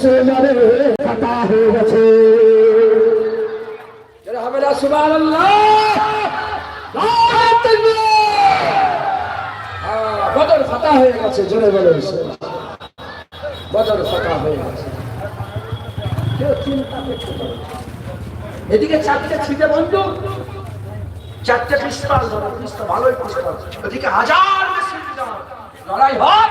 সে হ্যাঁ, হয়ে গেছে। কেউ এদিকে চারটে ছিটে বন্ধু। চারটে পিস্তল ধরো পিস্তল ভালোই পিস্তল। এদিকে হাজার লড়াই হয়।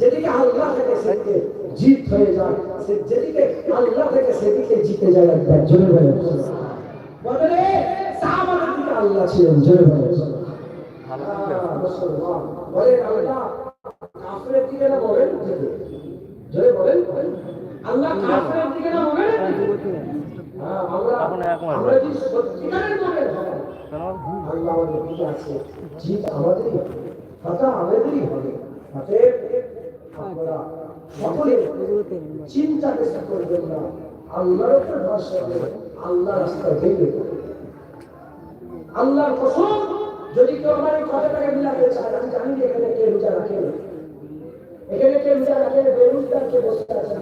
যেদিকে আল্লাহ থেকে সেদিকে জিত হয়ে যায় সে যেদিকে আল্লাহ থেকে সেদিকে জিতে যায় একবার জোরে বলে বদলে সাহাবাদের দিকে আল্লাহ ছিলেন জোরে বলে বলেন। আল্লাহ কাফেরের দিকে না বলেন জোরে বলেন। আল্লাহ কাফেরের দিকে না বলেন হ্যাঁ, আমরা আমরা যদি সত্যিকারের আল্লাহ আমাদের দিকে আছে জিত আমাদেরই হবে কথা আমাদেরই হবে। অতএব আল্লাহর কসম, যদি কেউ আমার এই কথাটাকে মিলাতে চায়, আমি জানি এখানে কে রোজা রাখে। এখানে কে রোজা রাখে বেরোজগার কে বসে আছে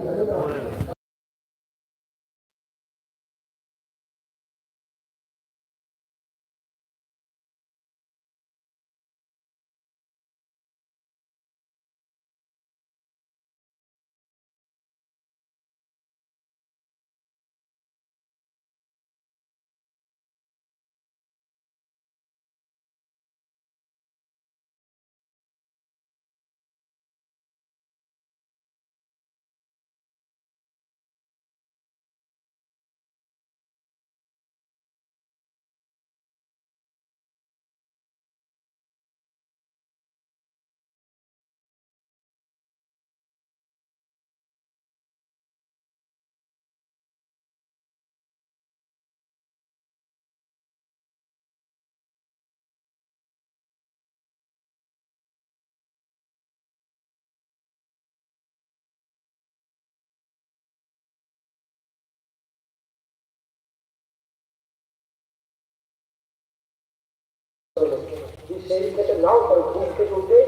সেই থেকে নাও করে ঘুম থেকে উঠে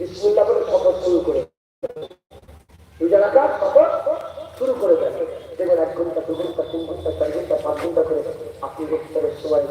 বিসমিল্লাহ সফর শুরু করে রোজা রাখা সফর শুরু করে দেয় দেখবেন এক ঘণ্টা, দু ঘণ্টা, তিন ঘণ্টা, চার ঘণ্টা, পাঁচ ঘণ্টা করে আপনি সবাই